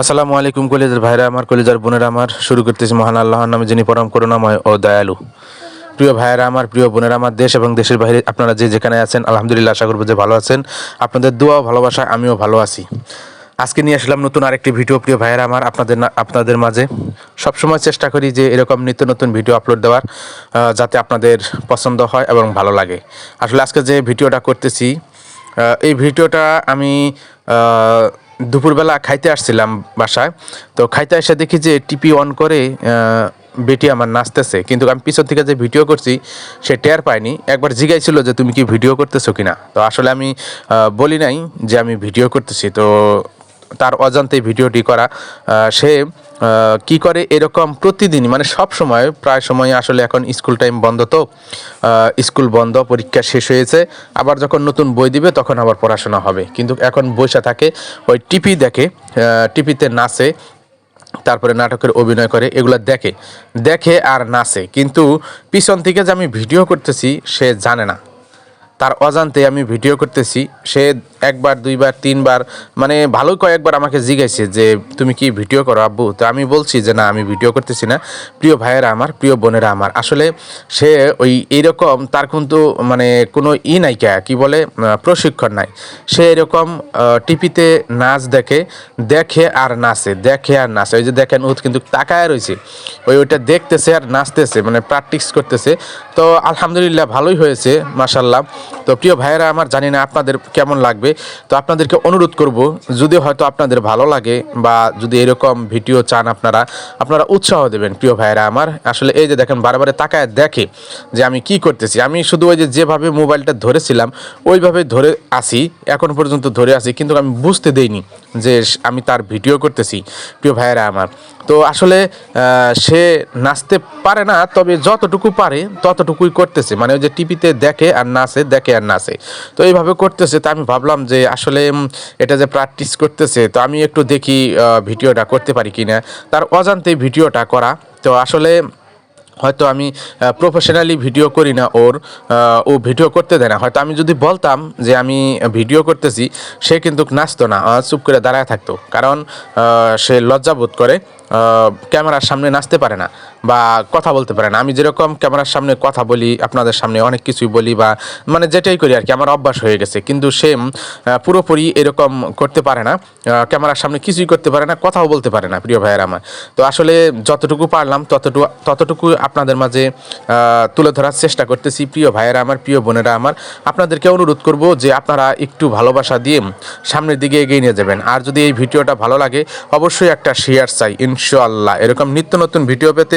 আসসালামু আলাইকুম কলেজের ভাইরা আমার, কলেজার বোনেরা আমার, শুরু করতেছি মহান আল্লাহর নামে যিনি পরম করুণাময় ও দয়ালু। প্রিয় ভাইয়েরা আমার, প্রিয় বোনেরা আমার, দেশ এবং দেশের বাইরে আপনারা যে যেখানে আছেন, আলহামদুলিল্লাহ আশা করব যে ভালো আছেন। আপনাদের দোয়া ভালোবাসা আমিও ভালো আছি। আজকে নিয়ে আসলাম নতুন আরেকটি ভিডিও, প্রিয় ভাইয়েরা আমার, আপনাদের আপনাদের মাঝে। সবসময় চেষ্টা করি যে এরকম নিত্য নতুন ভিডিও আপলোড দেওয়ার যাতে আপনাদের পছন্দ হয় এবং ভালো লাগে। আসলে আজকে যে ভিডিওটা করতেছি এই ভিডিওটা আমি দুপুরবেলা খাইতে আসছিলাম বাসায়। তো খাইতে এসে দেখি যে টিপি অন করে বেটি আমার নাচতেছে। কিন্তু আমি পিছন থেকে যে ভিডিও করছি, সে টের পায়নি। একবার জিগাইছিল যে, তুমি কি ভিডিও করতেছো কিনা? তো আসলে আমি বলি নাই যে আমি ভিডিও করতেছি। তো তার অজান্তে ভিডিওটি করা সে কি করে এরকম প্রতিদিনই মানে সব সময়, প্রায় সময় আসলে এখন স্কুল টাইম বন্ধ তো স্কুল বন্ধ, পরীক্ষা শেষ হয়েছে, আবার যখন নতুন বই দিবে তখন আবার পড়াশোনা হবে। কিন্তু এখন বসে থাকে, ওই টিপি দেখে টিপিতে নাচে, তারপরে নাটকের অভিনয় করে, এগুলো দেখে। দেখে আর নাচে। কিন্তু পিছন থেকে যে আমি ভিডিও করতেছি, সে জানে না। তার অজান্তে আমি ভিডিও করতেছি। সে একবার, দুইবার, তিনবার মানে ভালো কয়েকবার আমাকে জিজ্ঞাসে যে, তুমি কি ভিডিও করো আব্বু? তো আমি বলছি যে, না, আমি ভিডিও করতেছি না। প্রিয় ভাইয়েরা আমার, প্রিয় বোনেরা আমার। আসলে সে ওই এইরকম তার কিন্তু মানে কোনো ই নাইকা কি বলে প্রশিক্ষণ নাই। সে এরকম টিপিতে নাচ দেখে দেখে আর নাচে, দেখে আর নাচে। ওই যে দেখেন ও কিন্তু তাকায় রয়েছে। ওই ওইটা দেখতেছে আর নাচতেছে মানে প্র্যাকটিস করতেছে। তো আলহামদুলিল্লাহ ভালোই হয়েছে মাসাল্লাহ তো প্রিয় ভাইয়েরা, আমার জানি না আপনাদের কেমন লাগবে, তো আপনাদেরকে অনুরোধ করব, যদি হয়তো আপনাদের ভালো লাগে বা যদি এরকম ভিডিও চান আপনারা আপনারা উৎসাহ দেবেন প্রিয় ভাইয়েরা আমার। আসলে এই যে দেখেন, বারবারে তাকায় দেখে যে আমি কি করতেছি। আমি শুধু ওই যে যেভাবে মোবাইলটা ধরেছিলাম, ওইভাবে ধরে আসি এখন পর্যন্ত ধরে আসি কিন্তু আমি বুঝতে দেইনি যে আমি তার ভিডিও করতেছি, প্রিয় ভাইয়েরা আমার। তো আসলে সে নাচতে পারে না, তবে যতটুকু পারে, ততটুকুই করতেছে। মানে ওই যে টিভিতে দেখে আর নাচে, দেখে আর নাচে। তো এইভাবে করতেছে। তো আমি ভাবলাম যে, আসলে এটা যে প্র্যাকটিস করতেছে, তো আমি একটু দেখি ভিডিওটা করতে পারি কি না তার অজান্তে ভিডিওটা করা। তো আসলে হয়তো আমি প্রফেশনালি ভিডিও করি না ওর ও ভিডিও করতে দেয় না। হয়তো আমি যদি বলতাম যে আমি ভিডিও করতেছি, সে কিন্তু নাচতো না চুপ করে দাঁড়ায় থাকতো। কারণ সে লজ্জাবোধ করে ক্যামেরার সামনে নাচতে পারে না। বা কথা বলতে পারেন আমি যেরকম ক্যামেরার সামনে কথা বলি আপনাদের সামনে অনেক কিছুই বলি বা মানে যেটাই করি আর কি আমার অভ্যাস হয়ে গেছে। কিন্তু সে উম, আহ, পুরোপুরি এরকম করতে পারে না। ক্যামেরার সামনে কিছুই করতে পারে না কথাও বলতে পারে না প্রিয় ভাইয়ের আমার। তো আসলে যতটুকু পারলাম ততটুকু ততটুকু আপনাদের মাঝে তুলে ধরার চেষ্টা করতেছি। প্রিয় ভাইয়েরা আমার প্রিয় বোনেরা আমার আপনাদেরকে অনুরোধ করব যে আপনারা একটু ভালোবাসা দিয়ে সামনের দিকে এগিয়ে নিয়ে যাবেন। আর যদি এই ভিডিওটা ভালো লাগে অবশ্যই একটা শেয়ার চাই ইনশাআল্লাহ। এরকম নিত্য নতুন ভিডিও পেতে